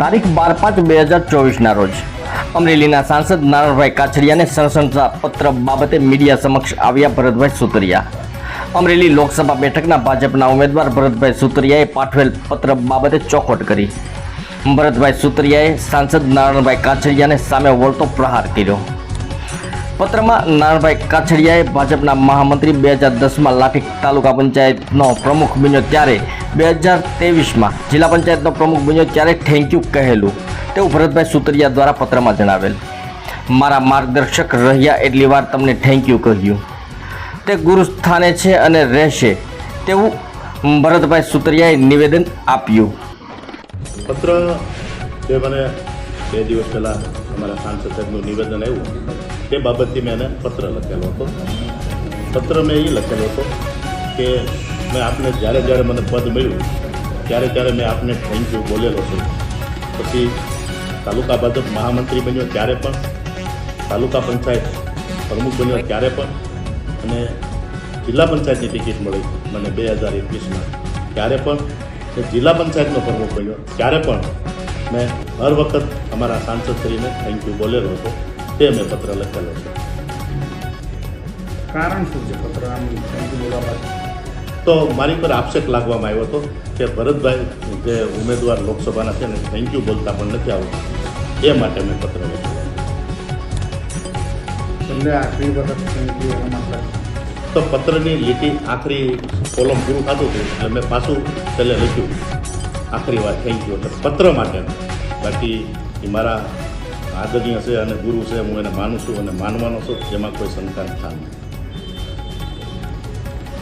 તારીખ બાર પાંચ બે હજાર ચોવીસના રોજ. અમરેલીના સાંસદ નારણભાઈ કાછડિયાને પત્ર બાબતે મીડિયા સમક્ષ આવ્યા ભરતભાઈ સુતરિયા. અમરેલી લોકસભા બેઠકના ભાજપના ઉમેદવાર ભરતભાઈ સુતરિયાએ પાઠવેલ પત્ર બાબતે ચોખવટ કરી. ભરતભાઈ સુતરિયાએ સાંસદ નારણભાઈ કાછડિયાને સામે વળતો પ્રહાર કર્યો. પત્રમાં નારણભાઈ કાછડિયાએ ભાજપના મહામંત્રી બે હજાર દસમાં લાઠી તાલુકા પંચાયતનો પ્રમુખ બન્યો ત્યારે બે હજાર તેવીસમાં જિલ્લા પંચાયતનો પ્રમુખ બન્યો ત્યારે થેન્ક યુ કહેલું. તેવું ભરતભાઈ સુતરિયા દ્વારા પત્રમાં જણાવેલ. મારા માર્ગદર્શક રહ્યા એટલી વાર તમને થેન્ક યુ કહ્યું. તે ગુરુસ્થાને છે અને રહેશે. તેવું ભરતભાઈ સુતરિયાએ નિવેદન આપ્યું. પત્ર જે મને બે દિવસ પહેલાં અમારા સાંસદ સાહેબનું નિવેદન આવ્યું તે બાબતથી મેં એને પત્ર લખેલો હતો. પત્ર મેં એ લખેલો હતો કે મેં આપને જ્યારે જ્યારે મને પદ મળ્યું, ત્યારે ત્યારે મેં આપને થેન્ક યુ બોલેલો છું. પછી તાલુકા ભાજપ મહામંત્રી બન્યો ત્યારે પણ, તાલુકા પંચાયત પ્રમુખ બન્યો ત્યારે પણ, અને જિલ્લા પંચાયતની ટિકિટ મળી મને બે હજાર એકવીસમાં. ત્યારે પણ મેં જિલ્લા પંચાયતનો પ્રમુખ બન્યો. ત્યારે પણ મેં હર વખત અમારા સાંસદ શ્રીને થેન્ક યુ બોલેલો હતો. તે મેં પત્ર લખેલો છે. કારણ શું છે પત્ર આમ તો મારી પર આક્ષેપ લાગવામાં આવ્યો હતો કે ભરતભાઈ જે ઉમેદવાર લોકસભાના છે ને થેન્ક યુ બોલતા પણ નથી આવતું. એ માટે મેં પત્ર લખ્યો. તો પત્રની લીટી આખરી કોલમ પૂરું થતું હતું એટલે મેં પાછું છેલ્લે લખ્યું. આખરી વાર થેન્ક યુ એટલે પત્ર માટે. બાકી મારા આદરણીય છે અને ગુરુ છે, હું એને માનું છું અને માનવાનો છું એમાં કોઈ શંકા નથી